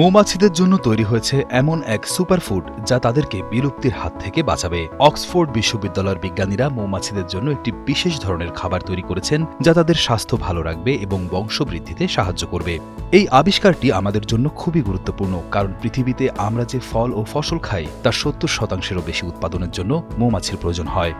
মৌমাছিদের জন্য তৈরি হয়েছে এমন এক সুপারফুড যা তাদেরকে বিলুপ্তির হাত থেকে বাঁচাবে। অক্সফোর্ড বিশ্ববিদ্যালয়ের বিজ্ঞানীরা মৌমাছিদের জন্য একটি বিশেষ ধরনের খাবার তৈরি করেছেন যা তাদের স্বাস্থ্য ভালো রাখবে এবং বংশবৃদ্ধিতে সাহায্য করবে। এই আবিষ্কারটি আমাদের জন্য খুবই গুরুত্বপূর্ণ, কারণ পৃথিবীতে আমরা যে ফল ও ফসল খাই তার সত্তর শতাংশেরও বেশি উৎপাদনের জন্য মৌমাছির প্রয়োজন হয়।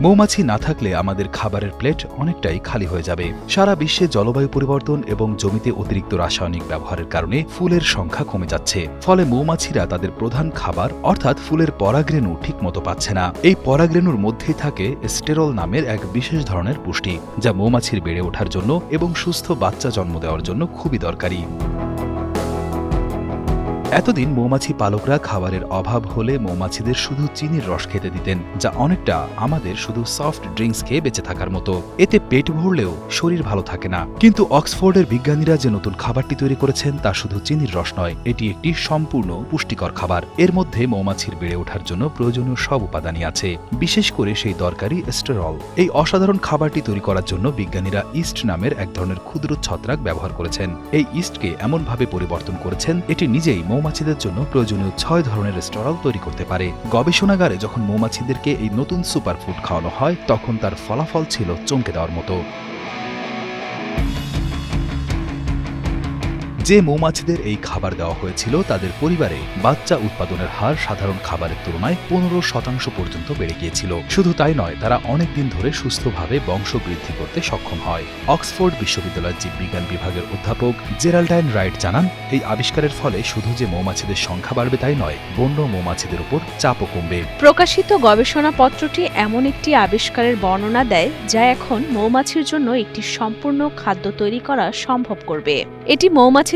মৌমাছি না থাকলে আমাদের খাবারের প্লেট অনেকটাই খালি হয়ে যাবে। সারা বিশ্বে জলবায়ু পরিবর্তন এবং জমিতে অতিরিক্ত রাসায়নিক ব্যবহারের কারণে ফুলের সংখ্যা কমে যাচ্ছে। ফলে মৌমাছিরা তাদের প্রধান খাবার, অর্থাৎ ফুলের পরাগরেণু ঠিকমতো পাচ্ছে না। এই পরাগরেণুর মধ্যেই থাকে স্টেরল নামের এক বিশেষ ধরনের পুষ্টি, যা মৌমাছির বেড়ে ওঠার জন্য এবং সুস্থ বাচ্চা জন্ম দেওয়ার জন্য খুবই দরকারি। এতদিন মৌমাছি পালকরা খাবারের অভাব হলে মৌমাছিদের শুধু চিনির রস খেতে দিতেন, যা অনেকটা আমাদের শুধু সফট ড্রিঙ্কস খেয়ে বেঁচে থাকার মতো। এতে পেট ভরলেও শরীর ভালো থাকে না। কিন্তু অক্সফোর্ডের বিজ্ঞানীরা যে নতুন খাবারটি তৈরি করেছেন, তা শুধু চিনির রস নয়, এটি একটি সম্পূর্ণ পুষ্টিকর খাবার। এর মধ্যে মৌমাছির বেড়ে ওঠার জন্য প্রয়োজনীয় সব উপাদানই আছে, বিশেষ করে সেই দরকারি স্টেরল এই অসাধারণ খাবারটি তৈরি করার জন্য বিজ্ঞানীরা ইস্ট নামের এক ধরনের ক্ষুদ্র ছত্রাক ব্যবহার করেছেন। এই ইস্টকে এমনভাবে পরিবর্তন করেছেন, এটি নিজেই মৌমাছিদের জন্য প্রয়োজনীয় ছয় ধরনের স্টরাল তৈরি করতে পারে। গবেষণাগারে যখন মৌমাছিদেরকে এই নতুন সুপারফুড খাওয়ানো হয়, তখন তার ফলাফল ছিল চমকে দেওয়ার মতো। যে মৌমাছিদের এই খাবার দেওয়া হয়েছিল, তাদের পরিবারে বাচ্চা উৎপাদনের হার সাধারণ খাবারের তুলনায় পনেরো শতাংশ পর্যন্ত বেড়ে গিয়েছিল। শুধু তাই নয়, তারা অনেক দিন ধরে সুস্থভাবে বংশ বৃদ্ধি করতে সক্ষম হয়। অক্সফোর্ড বিশ্ববিদ্যালয়ের জীববিজ্ঞান বিভাগের অধ্যাপক জেরাল্ডাইন রাইট জানান, এই আবিষ্কারের ফলে শুধু যে মৌমাছিদের সংখ্যা বাড়বে তাই নয়, বন্য মৌমাছিদের উপর চাপও কমবে। প্রকাশিত গবেষণাপত্রটি এমন একটি আবিষ্কারের বর্ণনা দেয়, যা এখন মৌমাছির জন্য একটি সম্পূর্ণ খাদ্য তৈরি করা সম্ভব করবে। এটি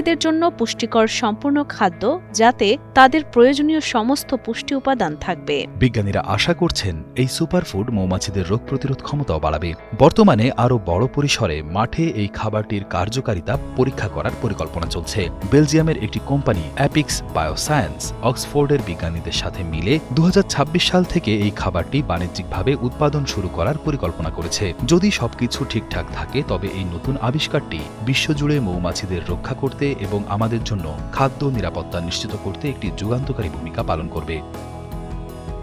মৌমাছিদের জন্য পুষ্টিকর সম্পূর্ণ খাদ্য যাতে তাদের প্রয়োজনীয় সমস্ত পুষ্টি উপাদান থাকবে। বিজ্ঞানীরা আশা করছেন এই সুপারফুড মৌমাছিদের রোগ প্রতিরোধ ক্ষমতাও বাড়াবে। বর্তমানে আরও বড় পরিসরে মাঠে এই খাবারটির কার্যকারিতা পরীক্ষা করার পরিকল্পনা চলছে। বেলজিয়ামের একটি কোম্পানি অ্যাপিক্স বায়োসায়েন্স অক্সফোর্ডের বিজ্ঞানীদের সাথে মিলে দু হাজার ছাব্বিশ সাল থেকে এই খাবারটি বাণিজ্যিকভাবে উৎপাদন শুরু করার পরিকল্পনা করেছে। যদি সবকিছু ঠিকঠাক থাকে, তবে এই নতুন আবিষ্কারটি বিশ্বজুড়ে মৌমাছিদের রক্ষা করতে এবং আমাদের জন্য খাদ্য নিরাপত্তা নিশ্চিত করতে একটি যুগান্তকারী ভূমিকা পালন করবে।